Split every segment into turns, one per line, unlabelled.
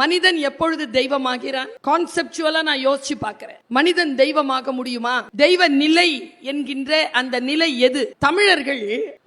மனிதன் எப்பொழுது தெய்வமாகிறான் கான்செப்டுவலா நான் யோசிச்சு பார்க்கிறேன் மனிதன் தெய்வமாக முடியுமா தெய்வ நிலை என்கின்ற அந்த நிலை எது தமிழர்கள்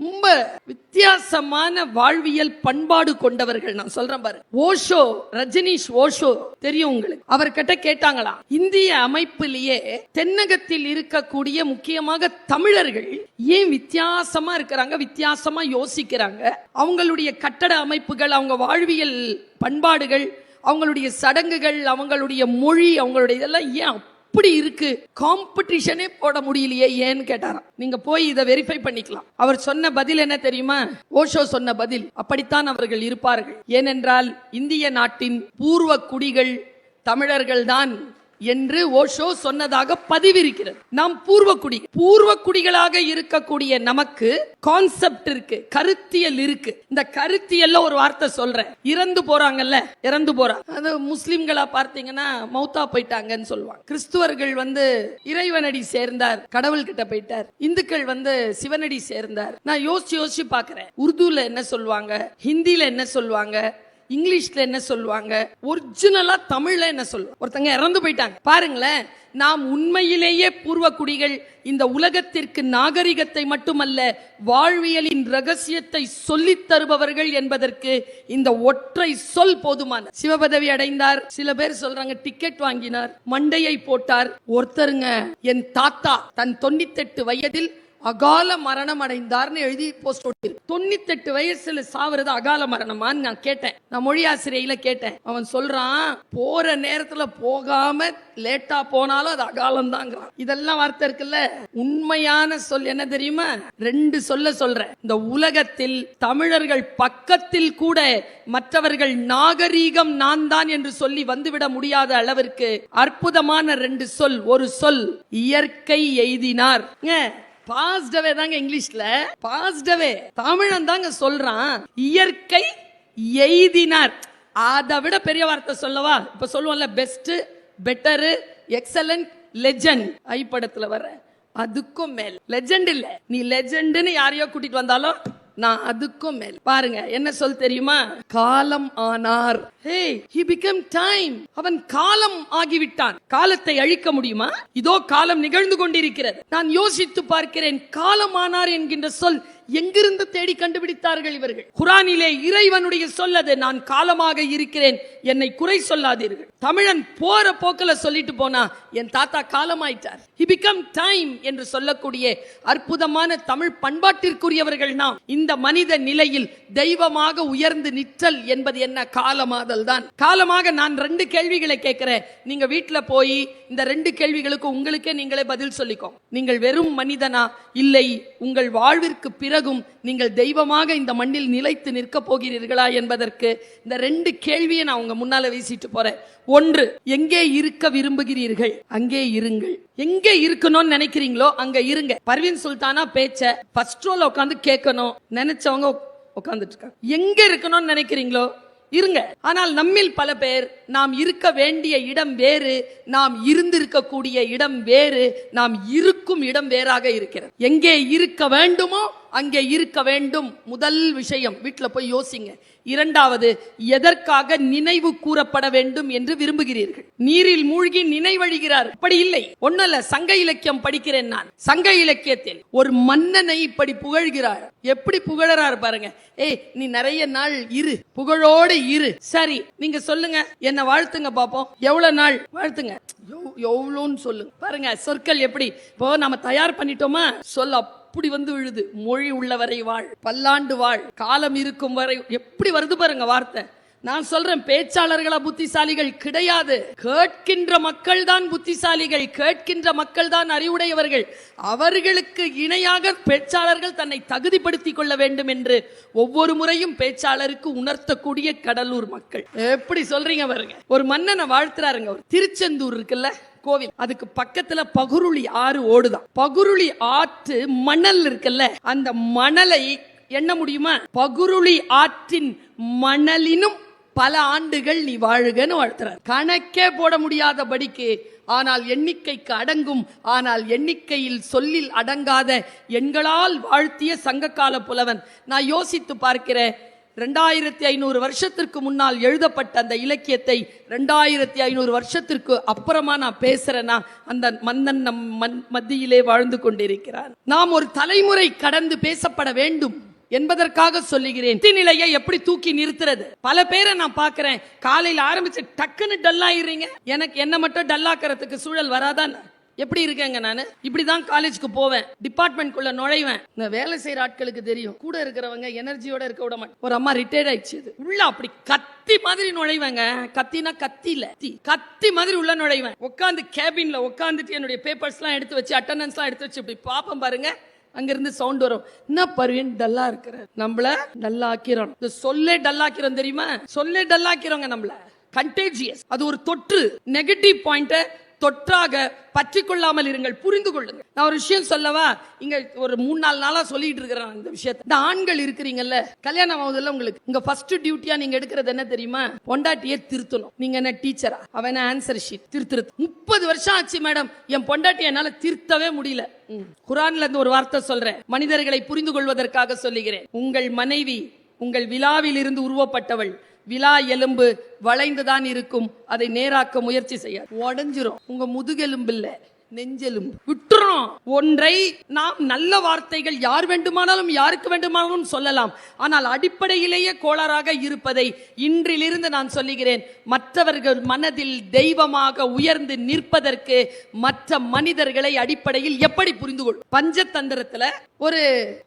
ரொம்ப வித்தியாசமான வாழ்வியல் பண்பாடு கொண்டவர்கள் நான் சொல்றேன் பாரு ஓஷோ ரஜினிஷ் ஓஷோ தெரியும் உங்களுக்கு அவர்கிட்ட கேட்டாங்களா இந்திய அமைப்பிலேயே தென்னகத்தில் இருக்கக்கூடிய முக்கியமாக தமிழர்கள் ஏன் வித்தியாசமா இருக்கிறாங்க வித்தியாசமா யோசிக்கிறாங்க அவங்களுடைய கட்டட அமைப்புகள் அவங்க வாழ்வியல் பண்பாடுகள் அவங்களுடைய சடங்குகள் அவங்களுடைய மொழி அவங்களுடைய இதெல்லாம் ஏன் அப்படி இருக்கு காம்படிஷனே போட முடியலையே ஏன்னு கேட்டாராம் நீங்க போய் இதை வெரிஃபை பண்ணிக்கலாம் அவர் சொன்ன பதில் என்ன தெரியுமா ஓஷோ சொன்ன பதில் அப்படித்தான் அவர்கள் இருப்பார்கள் ஏனென்றால் இந்திய நாட்டின் பூர்வ குடிகள் தமிழர்கள் தான் என்று ஓஷோ சொன்னதாக பதிவிருக்கிறது நாம் பூர்வக்குடி பூர்வக்குடிகளாக இருக்கக்கூடிய நமக்கு கான்செப்ட் இருக்கு கருத்தியல் இருக்கு இந்த கருத்தியல்ல ஒரு வார்த்தை சொல்றேன் இறந்து போறாங்கல்ல இறந்து போறாங்க அது முஸ்லிம்களா பார்த்தீங்கன்னா மௌத்தா போயிட்டாங்கன்னு சொல்லுவாங்க கிறிஸ்துவர்கள் வந்து இறைவனடி சேர்ந்தார் கடவுள் கிட்ட போயிட்டார் இந்துக்கள் வந்து சிவனடி சேர்ந்தார் நான் யோசிச்சு யோசிச்சு பாக்குறேன் உருதுல என்ன சொல்லுவாங்க ஹிந்தியில என்ன சொல்லுவாங்க இங்கிலீஷ்ல என்ன சொல்லுவாங்க ஒரிஜினலா தமிழ்ல என்ன சொல்லுவாங்க ஒருத்தங்க இறந்து போயிட்டாங்க பாருங்களேன் நாம் உண்மையிலேயே பூர்வ குடிகள் இந்த உலகத்திற்கு நாகரிகத்தை மட்டுமல்ல வாழ்வியலின் ரகசியத்தை சொல்லித் தருபவர்கள் என்பதற்கு இந்த ஒற்றை சொல் போதுமான சிவபதவி அடைந்தார் சில பேர் சொல்றாங்க டிக்கெட் வாங்கினார் மண்டையை போட்டார் ஒருத்தருங்க என் தாத்தா தன் தொண்ணூத்தெட்டு வயதில் அகால மரணம் அடைந்தார்னு எழுதி போஸ்ட் தொண்ணூத்தி தொண்ணூத்தெட்டு வயசுல சாவுறது அகால மரணமான்னு நான் கேட்டேன் நான் மொழி ஆசிரியில கேட்டேன் அவன் சொல்றான் போற நேரத்துல போகாம லேட்டா போனாலும் அது அகாலம் தாங்கிறான் இதெல்லாம் வார்த்தை இருக்குல்ல உண்மையான சொல் என்ன தெரியுமா ரெண்டு சொல்ல சொல்றேன் இந்த உலகத்தில் தமிழர்கள் பக்கத்தில் கூட மற்றவர்கள் நாகரீகம் நான் தான் என்று சொல்லி வந்துவிட முடியாத அளவிற்கு அற்புதமான ரெண்டு சொல் ஒரு சொல் இயற்கை எய்தினார் பாஸ்டவே தாங்க இங்கிலீஷ்ல பாஸ்டவே தமிழன் தாங்க சொல்றான் இயற்கை எய்தினார் அதை விட பெரிய வார்த்தை சொல்லவா இப்ப சொல்லுவோம்ல பெஸ்ட் பெட்டரு எக்ஸலன்ட் லெஜண்ட் ஐ படத்துல வர அதுக்கும் மேல் லெஜண்ட் இல்ல நீ லெஜண்ட்னு யாரையோ கூட்டிட்டு வந்தாலும் நான் அதுக்கும் மேல் பாருங்க என்ன சொல் தெரியுமா காலம் ஆனார் ஹே ஹி பிகம் டைம் அவன் காலம் ஆகிவிட்டான் காலத்தை அழிக்க முடியுமா இதோ காலம் நிகழ்ந்து கொண்டிருக்கிறது நான் யோசித்து பார்க்கிறேன் காலம் ஆனார் என்கின்ற சொல் எங்கிருந்து தேடி கண்டுபிடித்தார்கள் இவர்கள் குரானிலே இறைவனுடைய சொல்லது நான் காலமாக இருக்கிறேன் என்னை குறை சொல்லாதீர்கள் தமிழன் போற போக்கில் சொல்லிட்டு போனா என் தாத்தா காலமாயிட்டார் ஹி பிகம் டைம் என்று சொல்லக்கூடிய அற்புதமான தமிழ் பண்பாட்டிற்குரியவர்கள் நாம் இந்த மனித நிலையில் தெய்வமாக உயர்ந்து நிற்றல் என்பது என்ன காலமாதல் தான் காலமாக நான் ரெண்டு கேள்விகளை கேட்கிறேன் நீங்க வீட்டுல போய் இந்த ரெண்டு கேள்விகளுக்கு உங்களுக்கே நீங்களே பதில் சொல்லிக்கோ நீங்கள் வெறும் மனிதனா இல்லை உங்கள் வாழ்விற்கு பிற பிறகும் நீங்கள் தெய்வமாக இந்த மண்ணில் நிலைத்து நிற்கப் போகிறீர்களா என்பதற்கு இந்த ரெண்டு கேள்வியை நான் உங்க முன்னால வீசிட்டு போறேன் ஒன்று எங்கே இருக்க விரும்புகிறீர்கள் அங்கே இருங்கள் எங்கே இருக்கணும்னு நினைக்கிறீங்களோ அங்க இருங்க பர்வீன் சுல்தானா பேச்ச ஃபர்ஸ்ட் உட்காந்து கேட்கணும் நினைச்சவங்க உட்காந்துட்டு இருக்காங்க எங்க இருக்கணும்னு நினைக்கிறீங்களோ இருங்க ஆனால் நம்மில் பல பேர் நாம் இருக்க வேண்டிய இடம் வேறு நாம் இருந்திருக்கக்கூடிய இடம் வேறு நாம் இருக்கும் இடம் வேறாக இருக்கிறது எங்கே இருக்க வேண்டுமோ அங்கே இருக்க வேண்டும் முதல் விஷயம் வீட்டில் போய் யோசிங்க இரண்டாவது எதற்காக நினைவு கூறப்பட வேண்டும் என்று விரும்புகிறீர்கள் நீரில் மூழ்கி நினைவழிகிறார் அப்படி இல்லை ஒன்னல்ல இல்ல சங்க இலக்கியம் படிக்கிறேன் நான் சங்க இலக்கியத்தில் ஒரு மன்னனை இப்படி புகழ்கிறார் எப்படி புகழறாரு பாருங்க ஏய் நீ நிறைய நாள் இரு புகழோடு இரு சரி நீங்க சொல்லுங்க என்ன வாழ்த்துங்க பாப்போம் எவ்வளவு நாள் வாழ்த்துங்க எவ்வளோன்னு சொல்லுங்க பாருங்க சொற்கள் எப்படி இப்போ நம்ம தயார் பண்ணிட்டோமா சொல்ல அப்படி வந்து விழுது மொழி உள்ளவரை வாழ் பல்லாண்டு வாழ் காலம் இருக்கும் வரை எப்படி வருது பாருங்க வார்த்தை நான் சொல்றேன் பேச்சாளர்களா புத்திசாலிகள் கிடையாது கேட்கின்ற மக்கள் தான் புத்திசாலிகள் கேட்கின்ற மக்கள் தான் அறிவுடையவர்கள் அவர்களுக்கு இணையாக பேச்சாளர்கள் தன்னை தகுதிப்படுத்திக் கொள்ள வேண்டும் என்று ஒவ்வொரு முறையும் பேச்சாளருக்கு உணர்த்தக்கூடிய கடலூர் மக்கள் எப்படி சொல்றீங்க பாருங்க ஒரு மன்னனை வாழ்த்துறாருங்க ஒரு திருச்செந்தூர் இருக்குல்ல கோவில் அதுக்கு பக்கத்துல பகுருளி ஆறு ஓடுதான் பகுருளி ஆற்று மணல் இருக்குல்ல அந்த மணலை என்ன முடியுமா பகுருளி ஆற்றின் மணலினும் பல ஆண்டுகள் நீ வாழுகன்னு வாழ்த்துற கணக்கே போட முடியாதபடிக்கு ஆனால் எண்ணிக்கைக்கு அடங்கும் ஆனால் எண்ணிக்கையில் சொல்லில் அடங்காத எண்களால் வாழ்த்திய சங்ககால புலவன் நான் யோசித்து பார்க்கிறேன் ரெண்டாயிரத்தி ஐநூறு வருஷத்திற்கு முன்னால் எழுதப்பட்ட அந்த இலக்கியத்தை ரெண்டாயிரத்தி ஐநூறு வருஷத்திற்கு அப்புறமா நான் பேசுறேன்னா அந்த மன்னன் நம் மண் மத்தியிலே வாழ்ந்து கொண்டிருக்கிறார் நாம் ஒரு தலைமுறை கடந்து பேசப்பட வேண்டும் என்பதற்காக சொல்லுகிறேன் நிலையை எப்படி தூக்கி நிறுத்துறது பல பேரை நான் பாக்குறேன் காலையில ஆரம்பிச்சு டக்குன்னு டல்லாயிடுறீங்க எனக்கு என்ன மட்டும் டல்லாக்கிறதுக்கு சூழல் வராதான் எப்படி இருக்கேங்க நான் இப்படி தான் காலேஜ்க்கு போவேன் டிபார்ட்மெண்ட்குள்ள நுழைவேன் இந்த வேலை செய்யற ஆட்களுக்கு தெரியும் கூட இருக்கிறவங்க எனர்ஜியோட இருக்க விட மாட்டேன் ஒரு அம்மா ரிட்டையர்ட் ஆயிடுச்சு உள்ள அப்படி கத்தி மாதிரி நுழைவேங்க கத்தினா கத்தி இல்ல கத்தி மாதிரி உள்ள நுழைவேன் உட்காந்து கேபின்ல உட்காந்துட்டு என்னுடைய பேப்பர்ஸ் எல்லாம் எடுத்து வச்சு அட்டண்டன்ஸ் எல்லாம் எடுத்து வச்சு இப்படி பாப்பம் பாருங்க அங்கிருந்து சவுண்ட் வரும் என்ன பருவின் டல்லா இருக்கிற நம்மள டல்லாக்கிறோம் இந்த சொல்லே டல்லாக்கிறோம் தெரியுமா சொல்லே டல்லாக்கிறோங்க நம்மள கண்டேஜியஸ் அது ஒரு தொற்று நெகட்டிவ் பாயிண்ட தொற்றாக பற்றி கொள்ளாமல் இருங்கள் புரிந்து கொள்ளுங்க நான் ஒரு விஷயம் சொல்லவா இங்க ஒரு மூணு நாலு நாளா சொல்லிட்டு இருக்கிறேன் இந்த விஷயத்த இந்த ஆண்கள் இருக்கிறீங்கல்ல கல்யாணம் ஆகுதுல உங்களுக்கு உங்க ஃபர்ஸ்ட் டியூட்டியா நீங்க எடுக்கிறது என்ன தெரியுமா பொண்டாட்டியே திருத்தணும் நீங்க என்ன டீச்சரா அவன் ஆன்சர் ஷீட் திருத்திருத்த முப்பது வருஷம் ஆச்சு மேடம் என் பொண்டாட்டி என்னால திருத்தவே முடியல குரான்ல இருந்து ஒரு வார்த்தை சொல்றேன் மனிதர்களை புரிந்து கொள்வதற்காக சொல்லுகிறேன் உங்கள் மனைவி உங்கள் விழாவில் இருந்து உருவப்பட்டவள் விழா எலும்பு வளைந்துதான் இருக்கும் அதை நேராக்க முயற்சி செய்ய உடஞ்சிரும் உங்க முதுகெலும்பு இல்ல நெஞ்செலும் விட்டுறோம் ஒன்றை நாம் நல்ல வார்த்தைகள் யார் வேண்டுமானாலும் யாருக்கு வேண்டுமானாலும் சொல்லலாம் ஆனால் அடிப்படையிலேயே கோளாறாக இருப்பதை இன்றிலிருந்து நான் சொல்லுகிறேன் மற்றவர்கள் மனதில் தெய்வமாக உயர்ந்து நிற்பதற்கு மற்ற மனிதர்களை அடிப்படையில் எப்படி புரிந்து கொள் பஞ்சதந்திரத்துல ஒரு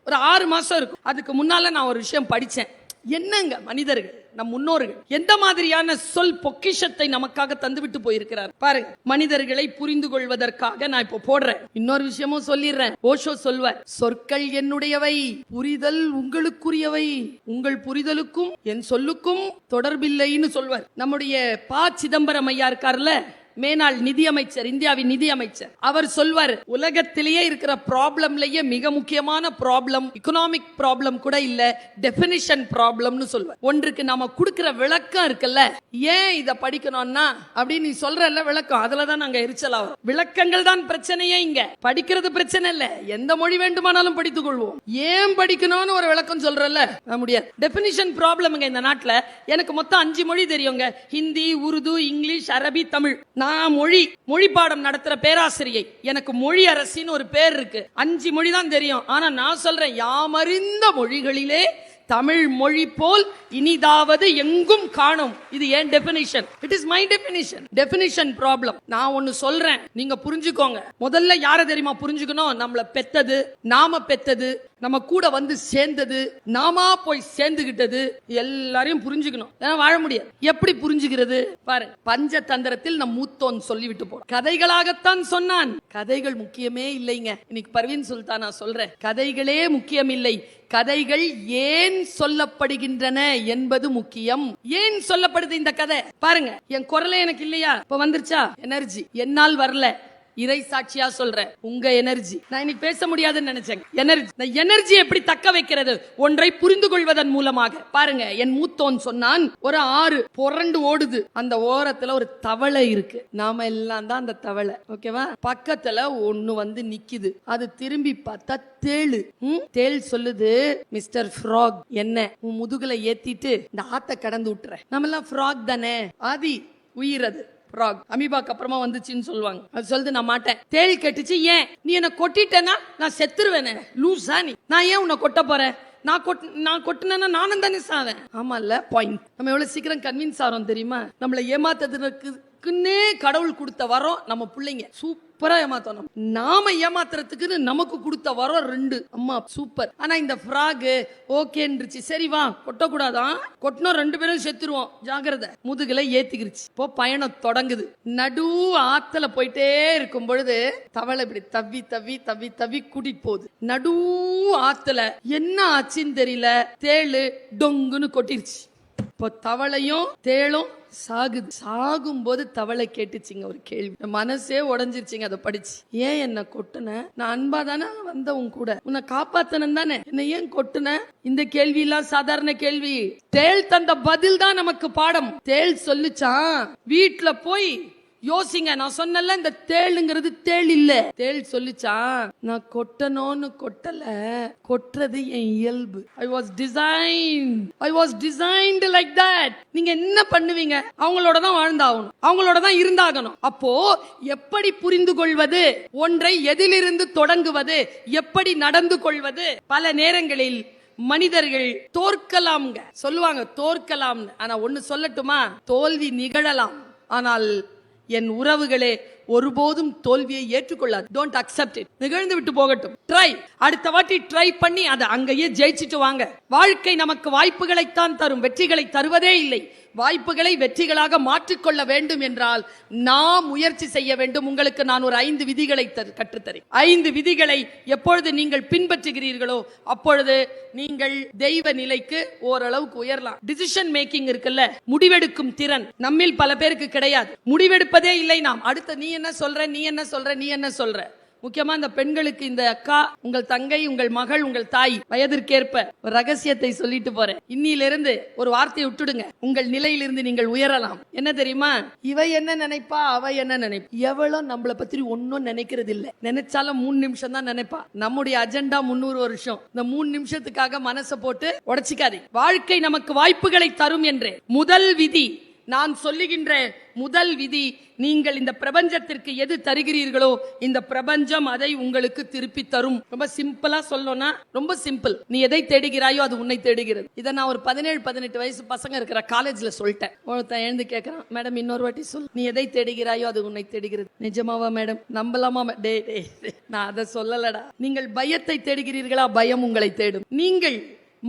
ஒரு ஆறு மாசம் இருக்கும் அதுக்கு முன்னால நான் ஒரு விஷயம் படித்தேன் என்னங்க மனிதர்கள் நம் முன்னோர்கள் எந்த மாதிரியான சொல் பொக்கிஷத்தை நமக்காக தந்துவிட்டு போயிருக்கிறார் பாருங்க மனிதர்களை புரிந்து கொள்வதற்காக நான் இப்போ போடுறேன் இன்னொரு விஷயமும் சொல்லிடுறேன் ஓஷோ சொல்வார் சொற்கள் என்னுடையவை புரிதல் உங்களுக்குரியவை உங்கள் புரிதலுக்கும் என் சொல்லுக்கும் தொடர்பில்லைன்னு சொல்வார் நம்முடைய பா சிதம்பரம் ஐயா இருக்கார்ல மேனாள் நிதியமைச்சர் இந்தியாவின் நிதியமைச்சர் அவர் சொல்வார் உலகத்திலேயே இருக்கிற ப்ராப்ளம்லயே மிக முக்கியமான ப்ராப்ளம் இக்கனாமிக் ப்ராப்ளம் கூட இல்ல டெபினிஷன் ப்ராப்ளம்னு சொல்வார் ஒன்றுக்கு நாம கொடுக்கிற விளக்கம் இருக்குல்ல ஏன் இத படிக்கணும்னா அப்படின்னு நீ சொல்றல்ல விளக்கம் அதுலதான் நாங்க எரிச்சல் ஆகும் விளக்கங்கள் தான் பிரச்சனையே இங்க படிக்கிறது பிரச்சனை இல்ல எந்த மொழி வேண்டுமானாலும் படித்துக் கொள்வோம் ஏன் படிக்கணும்னு ஒரு விளக்கம் சொல்றல முடியாது டெபினிஷன் ப்ராப்ளம்ங்க இந்த நாட்டுல எனக்கு மொத்தம் அஞ்சு மொழி தெரியுங்க ஹிந்தி உருது இங்கிலீஷ் அரபி தமிழ் மொழி மொழி பாடம் நடத்துற பேராசிரியை எனக்கு மொழி அரசின்னு ஒரு பேர் இருக்கு அஞ்சு மொழி தான் தெரியும் ஆனா நான் சொல்றேன் யாமறிந்த மொழிகளிலே தமிழ் மொழி போல் இனிதாவது எங்கும் காணும் இது ஏன் definition it is my definition definition problem நான் ஒன்னு சொல்றேன் நீங்க புரிஞ்சுக்கோங்க முதல்ல யார தெரியுமா புரிஞ்சுக்கணும் நம்மள பெத்தது நாம பெத்தது நம்ம கூட வந்து சேர்ந்தது நாமா போய் சேர்ந்துகிட்டது எல்லாரையும் புரிஞ்சுக்கணும் ஏன்னா வாழ முடியாது எப்படி புரிஞ்சுக்கிறது பாரு பஞ்ச தந்திரத்தில் நம் மூத்தோன் சொல்லிவிட்டு போறோம் கதைகளாகத்தான் சொன்னான் கதைகள் முக்கியமே இல்லைங்க இன்னைக்கு பர்வீன் சுல்தான் நான் சொல்றேன் கதைகளே முக்கியம் இல்லை கதைகள் ஏன் சொல்லப்படுகின்றன என்பது முக்கியம் ஏன் சொல்லப்படுது இந்த கதை பாருங்க என் குரலே எனக்கு இல்லையா இப்ப வந்துருச்சா எனர்ஜி என்னால் வரல இறை சாட்சியா சொல்றேன் உங்க எனர்ஜி நான் இன்னைக்கு பேச முடியாதுன்னு நினைச்சேன் எனர்ஜி இந்த எனர்ஜி எப்படி தக்க வைக்கிறது ஒன்றை புரிந்து கொள்வதன் மூலமாக பாருங்க என் மூத்தோன் சொன்னான் ஒரு ஆறு புரண்டு ஓடுது அந்த ஓரத்துல ஒரு தவளை இருக்கு நாம எல்லாம் தான் அந்த தவளை ஓகேவா பக்கத்துல ஒண்ணு வந்து நிக்குது அது திரும்பி பார்த்தா தேளு தேள் சொல்லுது மிஸ்டர் ஃப்ராக் என்ன உன் முதுகுல ஏத்திட்டு இந்த ஆத்த கடந்து விட்டுற நம்ம எல்லாம் ஃப்ராக் தானே ஆதி உயிரது ஃப்ராக் அமீபாக்கு அப்புறமா வந்துச்சுன்னு சொல்லுவாங்க அது சொல்லுது நான் மாட்டேன் தேள் கட்டுச்சு ஏன் நீ என்னை கொட்டிட்டேன்னா நான் செத்துருவேனே லூஸா நீ நான் ஏன் உன்னை கொட்ட போறேன் நான் கொட் நான் கொட்டினேன்னா நானும் தானே ஆமா இல்ல பாயிண்ட் நம்ம எவ்வளோ சீக்கிரம் கன்வின்ஸ் ஆகிறோம் தெரியுமா நம்மளை ஏமாத்ததுக்குன்னே கடவுள் கொடுத்த வரோம் நம்ம பிள்ளைங்க சூப்பர் சூப்பரா ஏமாத்தணும் நாம ஏமாத்துறதுக்குன்னு நமக்கு கொடுத்த வரம் ரெண்டு அம்மா சூப்பர் ஆனா இந்த ஃப்ராக் ஓகேன்றுச்சு சரி வா கொட்டக்கூடாதான் கொட்டினோம் ரெண்டு பேரும் செத்துருவோம் ஜாகிரதை முதுகுல ஏத்திக்கிருச்சு இப்போ பயணம் தொடங்குது நடு ஆத்துல போயிட்டே இருக்கும் பொழுது தவளை இப்படி தவி தவி தவி தவி கூட்டிட்டு போகுது நடு ஆத்துல என்ன ஆச்சுன்னு தெரியல தேழு டொங்குன்னு கொட்டிருச்சு இப்போ தவளையும் தேளும் சாகுது சாகும்போது தவளை கேட்டுச்சிங்க ஒரு கேள்வி மனசே உடஞ்சிருச்சிங்க அதை படிச்சு ஏன் என்ன கொட்டுன நான் அன்பா தானே வந்த உன் கூட உன்னை காப்பாத்தனம் தானே என்ன ஏன் கொட்டுன இந்த கேள்வி எல்லாம் சாதாரண கேள்வி தேள் தந்த பதில் தான் நமக்கு பாடம் தேள் சொல்லுச்சான் வீட்டுல போய் யோசிங்க நான் சொன்னல இந்த தேளுங்கிறது தேள் இல்ல தேள் சொல்லிச்சா நான் கொட்டணும்னு கொட்டல கொட்டுறது என் இயல்பு I was design I was designed like that நீங்க என்ன பண்ணுவீங்க அவங்களோட தான் வாழ்ந்தாகணும் அவங்களோட தான் இருந்தாகணும் அப்போ எப்படி புரிந்து கொள்வது ஒன்றை எதிலிருந்து தொடங்குவது எப்படி நடந்து கொள்வது பல நேரங்களில் மனிதர்கள் தோற்கலாம்ங்க சொல்லுவாங்க தோற்கலாம்னு ஆனா ஒண்ணு சொல்லட்டுமா தோல்வி நிகழலாம் ஆனால் என் உறவுகளே ஒருபோதும் தோல்வியை ஏற்றுக்கொள்ளாது டோன்ட் அக்செப்ட் இட் நிகழ்ந்து விட்டு போகட்டும் ட்ரை அடுத்த வாட்டி ட்ரை பண்ணி அதை அங்கேயே ஜெயிச்சுட்டு வாங்க வாழ்க்கை நமக்கு வாய்ப்புகளை தான் தரும் வெற்றிகளை தருவதே இல்லை வாய்ப்புகளை வெற்றிகளாக மாற்றிக்கொள்ள வேண்டும் என்றால் நாம் முயற்சி செய்ய வேண்டும் உங்களுக்கு நான் ஒரு ஐந்து விதிகளை கற்றுத்தரேன் ஐந்து விதிகளை எப்பொழுது நீங்கள் பின்பற்றுகிறீர்களோ அப்பொழுது நீங்கள் தெய்வ நிலைக்கு ஓரளவுக்கு உயரலாம் டிசிஷன் மேக்கிங் இருக்குல்ல முடிவெடுக்கும் திறன் நம்மில் பல பேருக்கு கிடையாது முடிவெடுப்பதே இல்லை நாம் அடுத்த நீ என்ன சொல்ற நீ என்ன சொல்ற நீ என்ன சொல்ற முக்கியமா இந்த பெண்களுக்கு இந்த அக்கா உங்கள் தங்கை உங்கள் மகள் உங்கள் தாய் வயதிற்கேற்ப ஒரு ரகசியத்தை சொல்லிட்டு போறேன் இன்னிலிருந்து ஒரு வார்த்தையை விட்டுடுங்க உங்கள் நிலையிலிருந்து நீங்கள் உயரலாம் என்ன தெரியுமா இவ என்ன நினைப்பா அவ என்ன நினைப்பா எவ்வளவு நம்மள பத்தி ஒன்னும் நினைக்கிறது இல்ல நினைச்சாலும் மூணு நிமிஷம் தான் நினைப்பா நம்முடைய அஜெண்டா முன்னூறு வருஷம் இந்த மூணு நிமிஷத்துக்காக மனசை போட்டு உடச்சிக்காதே வாழ்க்கை நமக்கு வாய்ப்புகளை தரும் என்றே முதல் விதி நான் சொல்லுகின்ற முதல் விதி நீங்கள் இந்த பிரபஞ்சத்திற்கு எது தருகிறீர்களோ இந்த பிரபஞ்சம் அதை உங்களுக்கு திருப்பி தரும் ரொம்ப சிம்பிளா சொல்லணும்னா ரொம்ப சிம்பிள் நீ எதை தேடுகிறாயோ அது உன்னை தேடுகிறது இதை நான் ஒரு பதினேழு பதினெட்டு வயசு பசங்க இருக்கிற காலேஜ்ல சொல்லிட்டேன் ஒருத்தன் எழுந்து கேட்கறான் மேடம் இன்னொரு வாட்டி சொல் நீ எதை தேடுகிறாயோ அது உன்னை தேடுகிறது நிஜமாவா மேடம் நம்பலாமா டே டே நான் அதை சொல்லலடா நீங்கள் பயத்தை தேடுகிறீர்களா பயம் உங்களை தேடும் நீங்கள்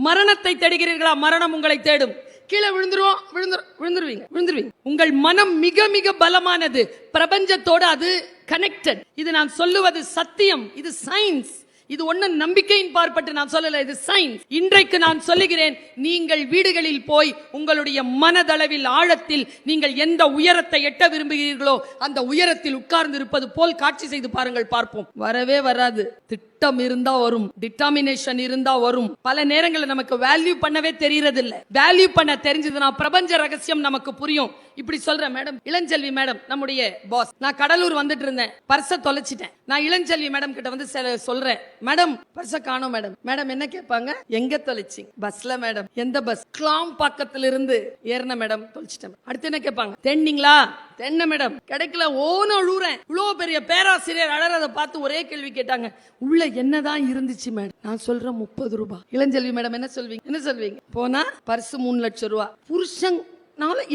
மரணத்தை தேடுகிறீர்களா மரணம் உங்களை தேடும் கீழே விழுந்துருவோம் விழுந்துரு விழுந்துருவீங்க விழுந்துருவீங்க உங்கள் மனம் மிக மிக பலமானது பிரபஞ்சத்தோட அது கனெக்டட் இது நான் சொல்லுவது சத்தியம் இது சயின்ஸ் இது ஒண்ணு நம்பிக்கையின் பார்ப்பட்டு நான் சொல்லல இது சயின்ஸ் இன்றைக்கு நான் சொல்லுகிறேன் நீங்கள் வீடுகளில் போய் உங்களுடைய மனதளவில் ஆழத்தில் நீங்கள் எந்த உயரத்தை எட்ட விரும்புகிறீர்களோ அந்த உயரத்தில் உட்கார்ந்து இருப்பது போல் காட்சி செய்து பாருங்கள் பார்ப்போம் வரவே வராது திட்டம் இருந்தா வரும் டிட்டாமினேஷன் இருந்தா வரும் பல நேரங்களில் நமக்கு வேல்யூ பண்ணவே தெரியறது இல்ல வேல்யூ பண்ண தெரிஞ்சதுன்னா பிரபஞ்ச ரகசியம் நமக்கு புரியும் இப்படி சொல்றேன் மேடம் இளஞ்செல்வி மேடம் நம்முடைய பாஸ் நான் கடலூர் வந்துட்டு இருந்தேன் பர்ச தொலைச்சிட்டேன் நான் இளஞ்செல்வி மேடம் கிட்ட வந்து சொல்றேன் மேடம் பர்ச காணோம் மேடம் மேடம் என்ன கேட்பாங்க எங்க தொலைச்சி பஸ்ல மேடம் எந்த பஸ் கிளாம் பக்கத்துல இருந்து ஏறின மேடம் தொலைச்சிட்டேன் அடுத்து என்ன கேட்பாங்க தென்னிங்களா தென்ன மேடம் கிடைக்கல ஓன அழுறேன் இவ்வளோ பெரிய பேராசிரியர் அதை பார்த்து ஒரே கேள்வி கேட்டாங்க உள்ள என்னதான் இருந்துச்சு மேடம் நான் சொல்றேன் முப்பது ரூபாய் இளஞ்செல்வி மேடம் என்ன சொல்வீங்க என்ன சொல்வீங்க போனா பர்ஸ் மூணு லட்சம் ரூபாய் புருஷன்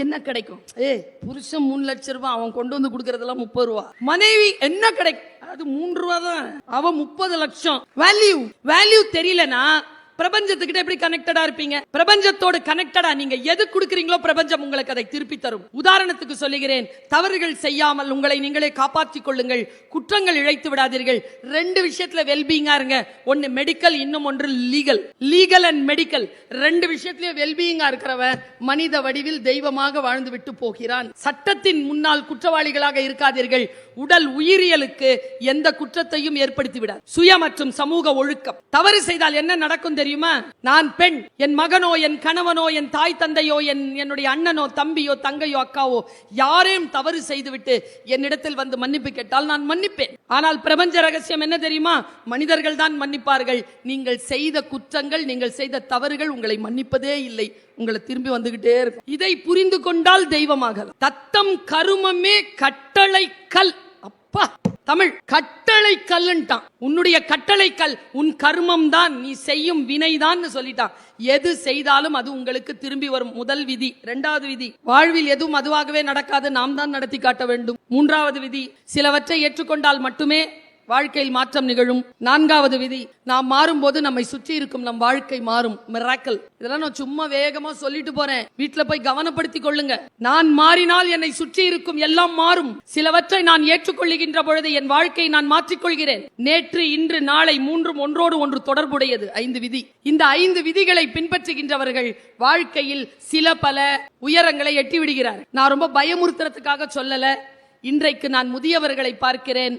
என்ன கிடைக்கும் ஏ புருஷன் மூணு லட்சம் ரூபாய் அவன் கொண்டு வந்து கொடுக்கறதெல்லாம் முப்பது ரூபா மனைவி என்ன கிடைக்கும் அது மூன்று ரூபா தான் அவன் முப்பது லட்சம் வேல்யூ வேல்யூ தெரியலனா பிரபஞ்சத்துக்கிட்ட எப்படி கனெக்டடா இருப்பீங்க பிரபஞ்சத்தோடு கனெக்டடா நீங்க எது கொடுக்குறீங்களோ பிரபஞ்சம் உங்களுக்கு அதை திருப்பி தரும் உதாரணத்துக்கு சொல்லுகிறேன் தவறுகள் செய்யாமல் உங்களை நீங்களே காப்பாற்றிக் கொள்ளுங்கள் குற்றங்கள் இழைத்து விடாதீர்கள் ரெண்டு விஷயத்துல வெல்பீயிங்கா இருங்க ஒன்னு மெடிக்கல் இன்னும் ஒன்று லீகல் லீகல் அண்ட் மெடிக்கல் ரெண்டு விஷயத்திலேயே வெல்பீயிங்கா இருக்கிறவன் மனித வடிவில் தெய்வமாக வாழ்ந்து விட்டு போகிறான் சட்டத்தின் முன்னால் குற்றவாளிகளாக இருக்காதீர்கள் உடல் உயிரியலுக்கு எந்த குற்றத்தையும் ஏற்படுத்தி விடாது சுய மற்றும் சமூக ஒழுக்கம் தவறு செய்தால் என்ன நடக்கும் தெரியுமா நான் பெண் என் மகனோ என் கணவனோ என் தாய் தந்தையோ என் என்னுடைய அண்ணனோ தம்பியோ தங்கையோ அக்காவோ யாரையும் தவறு செய்துவிட்டு என்னிடத்தில் வந்து மன்னிப்பு கேட்டால் நான் மன்னிப்பேன் ஆனால் பிரபஞ்ச ரகசியம் என்ன தெரியுமா மனிதர்கள் தான் மன்னிப்பார்கள் நீங்கள் செய்த குற்றங்கள் நீங்கள் செய்த தவறுகள் உங்களை மன்னிப்பதே இல்லை உங்களை திரும்பி வந்துகிட்டே இருக்கும் இதை புரிந்து கொண்டால் தெய்வமாகலாம் தத்தம் கருமமே கட்டளை கல் அப்பா தமிழ் கட்டளை கல்லுன்ட்டான் உன்னுடைய கட்டளை கல் உன் கர்மம் தான் நீ செய்யும் வினைதான் சொல்லிட்டான் எது செய்தாலும் அது உங்களுக்கு திரும்பி வரும் முதல் விதி இரண்டாவது விதி வாழ்வில் எதுவும் அதுவாகவே நடக்காது நாம் தான் நடத்தி காட்ட வேண்டும் மூன்றாவது விதி சிலவற்றை ஏற்றுக்கொண்டால் மட்டுமே வாழ்க்கையில் மாற்றம் நிகழும் நான்காவது விதி நாம் மாறும் போது நம்மை சுற்றி இருக்கும் நம் வாழ்க்கை மாறும் மிராக்கல் இதெல்லாம் நான் சும்மா வேகமா சொல்லிட்டு போறேன் வீட்டுல போய் கவனப்படுத்தி கொள்ளுங்க நான் மாறினால் என்னை சுற்றி இருக்கும் எல்லாம் மாறும் சிலவற்றை நான் ஏற்றுக்கொள்ளுகின்ற பொழுது என் வாழ்க்கையை நான் மாற்றிக்கொள்கிறேன் நேற்று இன்று நாளை மூன்றும் ஒன்றோடு ஒன்று தொடர்புடையது ஐந்து விதி இந்த ஐந்து விதிகளை பின்பற்றுகின்றவர்கள் வாழ்க்கையில் சில பல உயரங்களை எட்டி விடுகிறார் நான் ரொம்ப பயமுறுத்துறதுக்காக சொல்லல இன்றைக்கு நான் முதியவர்களை பார்க்கிறேன்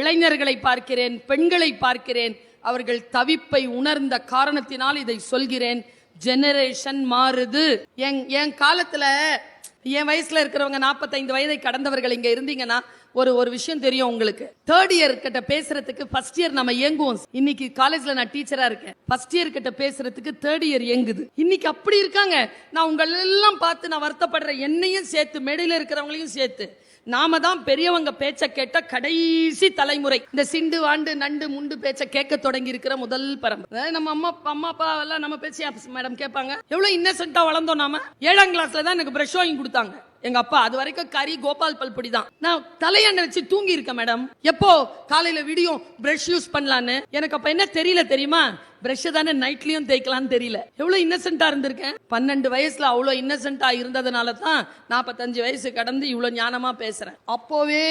இளைஞர்களை பார்க்கிறேன் பெண்களை பார்க்கிறேன் அவர்கள் தவிப்பை உணர்ந்த காரணத்தினால் இதை சொல்கிறேன் ஜெனரேஷன் மாறுது என் என் காலத்துல என் வயசுல இருக்கிறவங்க நாற்பத்தைந்து வயதை கடந்தவர்கள் இங்க இருந்தீங்கன்னா ஒரு ஒரு விஷயம் தெரியும் உங்களுக்கு தேர்ட் இயர் கிட்ட பேசுறதுக்கு ஃபர்ஸ்ட் இயர் நம்ம இயங்குவோம் இன்னைக்கு காலேஜ்ல நான் டீச்சரா இருக்கேன் ஃபர்ஸ்ட் இயர் கிட்ட பேசுறதுக்கு தேர்ட் இயர் இயங்குது இன்னைக்கு அப்படி இருக்காங்க நான் உங்களெல்லாம் பார்த்து நான் வருத்தப்படுறேன் என்னையும் சேர்த்து மேடையில இருக்கிறவங்களையும் சேர்த்து நாம தான் பெரியவங்க பேச்ச கேட்ட கடைசி தலைமுறை இந்த சிண்டு வாண்டு நண்டு முண்டு பேச்ச கேட்க தொடங்கி இருக்கிற முதல் பரம் நம்ம அம்மா அம்மா அப்பா எல்லாம் நம்ம பேச்சு மேடம் கேட்பாங்க எவ்வளவு இன்னசென்ட்டா வளர்ந்தோம் நாம ஏழாம் கிளாஸ்ல தான் எனக்கு பிரஷ் வாங்கி கொடுத்தாங்க எங்க அப்பா அது வரைக்கும் கறி கோபால் பல்பொடி தான் நான் தலையை வச்சு தூங்கி இருக்கேன் மேடம் எப்போ காலையில விடியும் பிரஷ் யூஸ் பண்ணலான்னு எனக்கு அப்ப என்ன தெரியல தெரியுமா பிரஷ் தானே நைட்லயும் தேய்க்கலாம்னு தெரியல எவ்வளவு இன்னசென்டா இருந்திருக்கேன் பன்னெண்டு வயசுல அவ்வளோ இன்னசென்டா இருந்ததுனால தான் நாற்பத்தஞ்சு வயசு கடந்து இவ்வளோ ஞானமா பேசுறேன் அப்போவே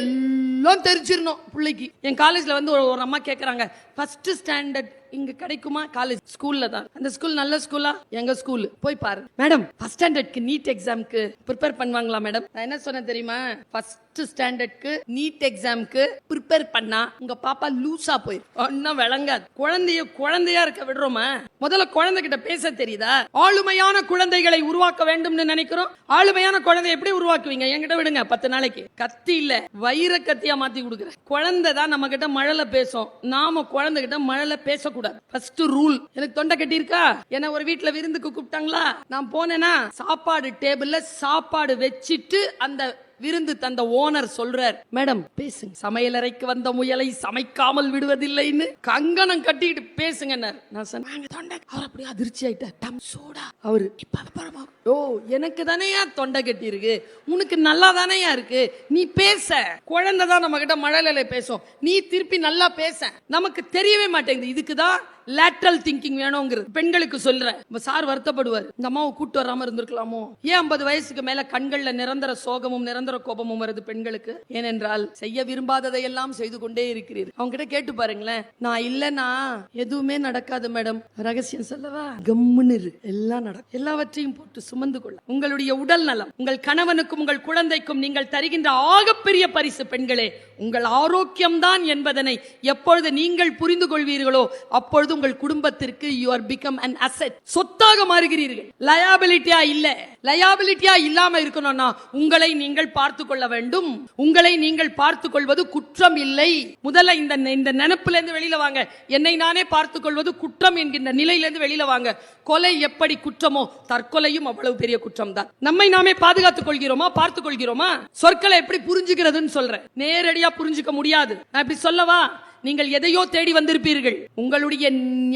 எல்லாம் தெரிஞ்சிருந்தோம் பிள்ளைக்கு என் காலேஜ்ல வந்து ஒரு அம்மா கேக்குறாங்க ஃபர்ஸ்ட் ஸ்டாண்டர்ட் இங்க கிடைக்குமா காலேஜ் ஸ்கூல்ல தான் அந்த ஸ்கூல் நல்ல ஸ்கூலா எங்க ஸ்கூல் போய் பாரு மேடம் ஃபர்ஸ்ட் ஸ்டாண்டர்ட்க்கு நீட் எக்ஸாம்க்கு ப்ரிப்பேர் பண்ணுவாங்களா மேடம் நான் என்ன சொன்னேன் தெரியுமா ஃபர்ஸ்ட் ஃபிஃப்த் ஸ்டாண்டர்ட்க்கு நீட் எக்ஸாம்க்கு ப்ரிப்பேர் பண்ணா உங்க பாப்பா லூஸா போயிரு ஒன்னும் விளங்காது குழந்தைய குழந்தையா இருக்க விடுறோமா முதல்ல குழந்தைகிட்ட பேச தெரியுதா ஆளுமையான குழந்தைகளை உருவாக்க வேண்டும்னு நினைக்கிறோம் ஆளுமையான குழந்தை எப்படி உருவாக்குவீங்க என்கிட்ட விடுங்க பத்து நாளைக்கு கத்தி இல்ல வைர கத்தியா மாத்தி கொடுக்குறேன் குழந்தை தான் நம்ம கிட்ட மழல பேசும் நாம குழந்தைகிட்ட மழல பேசக்கூடாது ஃபர்ஸ்ட் ரூல் எனக்கு தொண்டை கட்டி இருக்கா என்ன ஒரு வீட்டுல விருந்துக்கு கூப்பிட்டாங்களா நான் போனேன்னா சாப்பாடு டேபிள்ல சாப்பாடு வச்சிட்டு அந்த விருந்து தந்த ஓனர் சொல்றார் மேடம் பேசுங்க சமையலறைக்கு வந்த முயலை சமைக்காமல் விடுவதில்லைன்னு கங்கணம் கட்டிட்டு பேசுங்க நான் தொண்டை அவர் அப்படியே அதிர்ச்சி ஆயிட்டார் சூடா அவரு ஓ எனக்கு தானேயா தொண்டை கட்டி இருக்கு உனக்கு நல்லா தானேயா இருக்கு நீ பேச குழந்தை தான் நம்ம கிட்ட மழலையில பேசும் நீ திருப்பி நல்லா பேச நமக்கு தெரியவே மாட்டேங்குது இதுக்கு தான் லேட்ரல் திங்கிங் வேணுங்கிறது பெண்களுக்கு சொல்றேன் சார் வருத்தப்படுவார் இந்த அம்மாவை கூட்டு வராம இருந்திருக்கலாமோ ஏன் ஐம்பது வயசுக்கு மேல கண்கள்ல நிரந்தர சோகமும் நிரந்தர கோபமும் வருது பெண்களுக்கு ஏனென்றால் செய்ய விரும்பாததை எல்லாம் செய்து கொண்டே இருக்கிறீர்கள் அவங்க கிட்ட கேட்டு பாருங்களேன் நான் இல்லைன்னா எதுவுமே நடக்காது மேடம் ரகசியம் சொல்லவா கம்முன்னு எல்லாம் நடக்கும் எல்லாவற்றையும் போட்டு சுமந்து கொள்ள உங்களுடைய உடல் நலம் உங்கள் கணவனுக்கும் உங்கள் குழந்தைக்கும் நீங்கள் தருகின்ற ஆகப்பெரிய பரிசு பெண்களே உங்கள் ஆரோக்கியம் தான் என்பதனை எப்பொழுது நீங்கள் புரிந்து கொள்வீர்களோ அப்பொழுது உங்கள் குடும்பத்திற்கு you are become an asset சொத்தாக மாறுகிறீர்கள் லயாபிலிட்டியா இல்ல லயாபிலிட்டியா இல்லாம இருக்கணும்னா உங்களை நீங்கள் பார்த்து கொள்ள வேண்டும் உங்களை நீங்கள் பார்த்து கொள்வது குற்றம் இல்லை முதல்ல இந்த இந்த நினைப்புல இருந்து வெளியில வாங்க என்னை நானே பார்த்து கொள்வது குற்றம் என்கின்ற நிலையிலிருந்து வெளியில வாங்க கொலை எப்படி குற்றமோ தற்கொலையும் அவ்வளவு பெரிய குற்றம் தான் நம்மை நாமே பாதுகாத்துக் கொள்கிறோமா பார்த்துக் கொள்கிறோமா சொற்களை எப்படி புரிஞ்சுக்கிறதுன்னு சொல்றேன் நேரடியா புரிஞ்சுக்க முடியாது நான் இப்படி சொல்லவா நீங்கள் எதையோ தேடி வந்திருப்பீர்கள் உங்களுடைய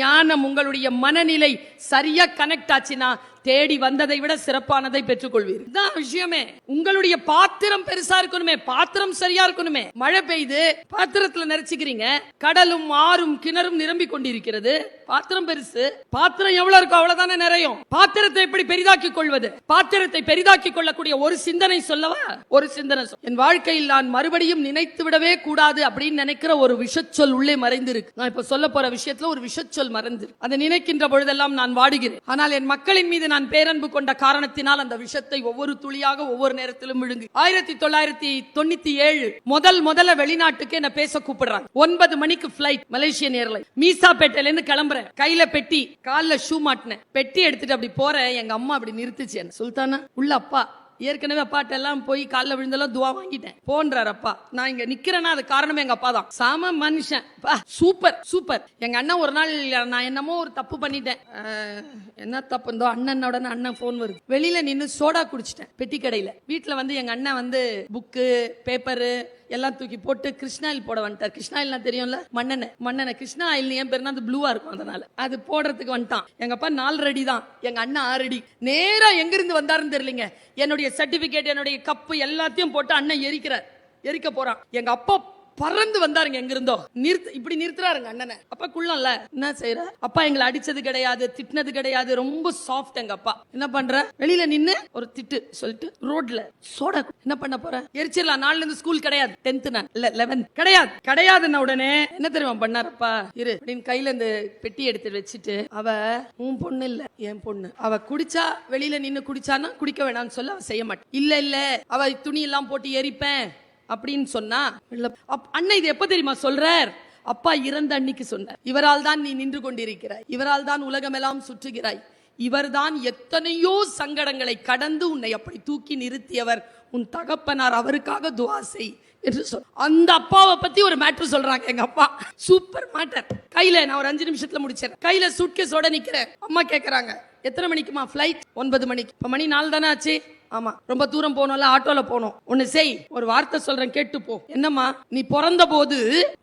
ஞானம் உங்களுடைய மனநிலை சரியா கனெக்ட் ஆச்சுன்னா தேடி வந்ததை விட சிறப்பானதை பெற்றுக் கொள்வீர்கள் விஷயமே உங்களுடைய பாத்திரம் பெருசா இருக்கணுமே பாத்திரம் சரியா இருக்கணுமே மழை பெய்து பாத்திரத்துல நினைச்சுக்கிறீங்க கடலும் ஆறும் கிணறும் நிரம்பி கொண்டிருக்கிறது பாத்திரம் பெருசு பாத்திரம் எவ்வளவு இருக்கோ அவ்வளவுதானே நிறையும் பாத்திரத்தை எப்படி பெரிதாக்கி கொள்வது பாத்திரத்தை பெரிதாக்கி கொள்ளக்கூடிய ஒரு சிந்தனை சொல்லவா ஒரு சிந்தனை என் வாழ்க்கையில் நான் மறுபடியும் நினைத்து விடவே கூடாது அப்படின்னு நினைக்கிற ஒரு விஷச்சொல் உள்ளே மறைந்திருக்கு நான் இப்ப சொல்ல போற விஷயத்துல ஒரு விஷச்சொல் மறைந்து அதை நினைக்கின்ற பொழுதெல்லாம் நான் வாடுகிறேன் ஆனால் என் மக்களின் மீது நான் நான் பேரன்பு கொண்ட காரணத்தினால் அந்த விஷத்தை ஒவ்வொரு துளியாக ஒவ்வொரு நேரத்திலும் விழுங்கு ஆயிரத்தி தொள்ளாயிரத்தி தொண்ணூத்தி ஏழு முதல் முதல்ல வெளிநாட்டுக்கு என்ன பேச கூப்பிடுறாங்க ஒன்பது மணிக்கு பிளைட் மலேசியன் ஏர்லைன் மீசா பேட்டையில இருந்து கிளம்புறேன் கையில பெட்டி காலில் ஷூ மாட்டினேன் பெட்டி எடுத்துட்டு அப்படி போறேன் எங்க அம்மா அப்படி நிறுத்துச்சு என்ன சுல்தானா உள்ள அப்பா ஏற்கனவே எல்லாம் போய் காலில் விழுந்தெல்லாம் துவா வாங்கிட்டேன் போன்றார் அப்பா நான் இங்க நிக்கிறேன்னா அது காரணமே எங்க அப்பா தான் சாம மனுஷன் சூப்பர் சூப்பர் எங்க அண்ணன் ஒரு நாள் நான் என்னமோ ஒரு தப்பு பண்ணிட்டேன் என்ன தப்பு இருந்தோ அண்ணனோட அண்ணன் போன் வருது வெளியில நின்று சோடா குடிச்சிட்டேன் பெட்டி கடையில வீட்டுல வந்து எங்க அண்ணன் வந்து புக்கு பேப்பரு எல்லாம் தூக்கி போட்டு ஆயில் போட வந்துட்டார் ஆயில் தெரியும்ல மண்ணெண்ணெய் மண்ணெண்ணெய் கிருஷ்ணா ஆயில் என் பேர்னா அது ப்ளூவா இருக்கும் அதனால அது போடுறதுக்கு வந்துட்டான் எங்க அப்பா நாலு அடி தான் எங்க அண்ணா ஆறு அடி நேரா எங்கிருந்து வந்தாருன்னு தெரியலங்க என்னுடைய சர்டிபிகேட் என்னுடைய கப்பு எல்லாத்தையும் போட்டு அண்ணன் எரிக்கிறார் எரிக்க போறான் எங்க அப்பா பறந்து வந்தாருங்க இருந்தோ நிறுத்து இப்படி நிறுத்துறாருங்க அண்ணனை அப்பா குள்ளம்ல என்ன செய்யற அப்பா எங்களை அடிச்சது கிடையாது திட்டினது கிடையாது ரொம்ப சாஃப்ட் எங்க அப்பா என்ன பண்ற வெளியில நின்னு ஒரு திட்டு சொல்லிட்டு ரோட்ல சோட என்ன பண்ண போற எரிச்சிடலாம் நாலுல இருந்து ஸ்கூல் கிடையாது டென்த் நான் இல்ல லெவன்த் கிடையாது கிடையாதுன்ன உடனே என்ன தெரியுமா பண்ணாருப்பா இரு அப்படின்னு கையில இந்த பெட்டி எடுத்து வச்சுட்டு அவ உன் பொண்ணு இல்ல என் பொண்ணு அவ குடிச்சா வெளியில நின்னு குடிச்சானா குடிக்க வேணாம்னு சொல்ல அவ செய்ய மாட்டேன் இல்ல இல்ல அவ துணி எல்லாம் போட்டு எரிப்பேன் அப்படின்னு சொன்னா அண்ணன் இது எப்ப தெரியுமா சொல்றார் அப்பா இறந்த அன்னைக்கு சொன்னார் இவரால் தான் நீ நின்று கொண்டிருக்கிறாய் இவரால் தான் உலகமெல்லாம் சுற்றுகிறாய் இவர்தான் எத்தனையோ சங்கடங்களை கடந்து உன்னை அப்படி தூக்கி நிறுத்தியவர் உன் தகப்பனார் அவருக்காக துவா செய் என்று சொல் அந்த அப்பாவை பத்தி ஒரு மேட்ரு சொல்றாங்க எங்க அப்பா சூப்பர் மேட்டர் கையில நான் ஒரு அஞ்சு நிமிஷத்துல முடிச்சேன் கையில சூட்கேஸோட நிக்கிறேன் அம்மா கேக்குறாங்க எத்தனை மணிக்குமா ஃபிளைட் ஒன்பது மணிக்கு இப்ப மணி நாலு தானே ஆச்சு ஆமா ரொம்ப தூரம் போனோம்ல ஆட்டோல போனோம் ஒன்னு செய் ஒரு வார்த்தை சொல்றேன் கேட்டு போ என்னம்மா நீ பிறந்த போது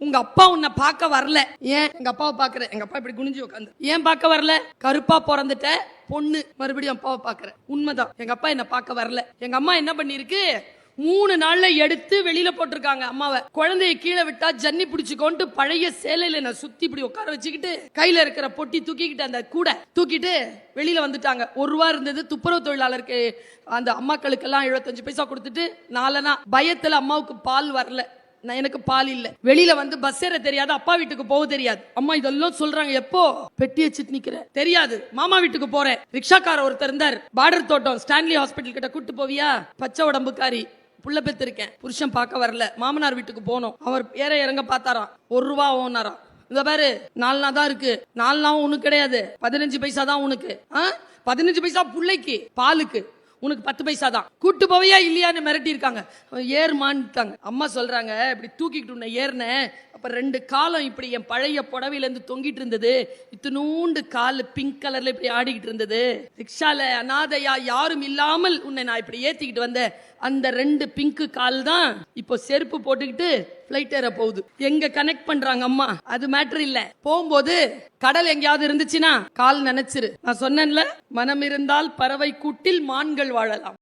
உங்க அப்பா உன்னை பார்க்க வரல ஏன் எங்க அப்பாவை பாக்குறேன் எங்க அப்பா இப்படி குனிஞ்சு உட்காந்து ஏன் பார்க்க வரல கருப்பா பிறந்துட்ட பொண்ணு மறுபடியும் அப்பாவை பாக்குறேன் உண்மைதான் எங்க அப்பா என்ன பார்க்க வரல எங்க அம்மா என்ன பண்ணிருக்கு மூணு நாள்ல எடுத்து வெளியில போட்டிருக்காங்க அம்மாவை குழந்தைய கீழே விட்டா ஜன்னி பிடிச்சிக்கோன்ட்டு பழைய சேலையில நான் சுத்தி இப்படி உட்கார வச்சுக்கிட்டு கையில இருக்கிற பொட்டி தூக்கிக்கிட்டு அந்த கூட தூக்கிட்டு வெளியில வந்துட்டாங்க ஒரு ரூபா இருந்தது துப்புரவு தொழிலாளருக்கு அந்த அம்மாக்களுக்கெல்லாம் எழுபத்தஞ்சு பைசா கொடுத்துட்டு நாலனா பயத்துல அம்மாவுக்கு பால் வரல நான் எனக்கு பால் இல்ல வெளியில வந்து பஸ் ஏற தெரியாது அப்பா வீட்டுக்கு போக தெரியாது அம்மா இதெல்லாம் சொல்றாங்க எப்போ பெட்டி வச்சுட்டு நிக்கிற தெரியாது மாமா வீட்டுக்கு போறேன் ரிக்ஷாக்கார ஒருத்தர் இருந்தார் பார்டர் தோட்டம் ஸ்டான்லி ஹாஸ்பிட்டல் கிட்ட கூட்டு போவியா பச்சை உடம்புக்காரி புள்ள பெற்றிருக்கேன் புருஷன் பார்க்க வரல மாமனார் வீட்டுக்கு போனோம் அவர் ஏற இறங்க பார்த்தாராம் ஒரு ரூபா ஓனாராம் இந்த பாரு நாலு நாள் தான் இருக்கு நாலு நாள் உனக்கு கிடையாது பதினஞ்சு பைசா தான் உனக்கு பதினஞ்சு பைசா பிள்ளைக்கு பாலுக்கு உனக்கு பத்து பைசா தான் கூட்டு போவையா இல்லையான்னு மிரட்டி இருக்காங்க ஏறுமான்ட்டாங்க அம்மா சொல்றாங்க இப்படி தூக்கிக்கிட்டு உன்னை ஏறினேன் அப்ப ரெண்டு காலம் இப்படி என் பழைய புடவையிலேருந்து தொங்கிட்டு இருந்தது இத்தினூண்டு காலு பிங்க் கலர்ல இப்படி ஆடிக்கிட்டு இருந்தது ரிக்ஷால அனாதையா யாரும் இல்லாமல் உன்னை நான் இப்படி ஏத்திக்கிட்டு வந்தேன் அந்த ரெண்டு பிங்க்கு கால் தான் இப்போ செருப்பு போட்டுக்கிட்டு ஃப்ளைட் ஏற போகுது எங்க கனெக்ட் பண்றாங்க அம்மா அது மேட்டர் இல்ல போகும்போது கடல் எங்கேயாவது இருந்துச்சுன்னா கால் நினைச்சிரு நான் சொன்னேன்ல மனம் இருந்தால் பறவை கூட்டில் மான்கள் வாழலாம்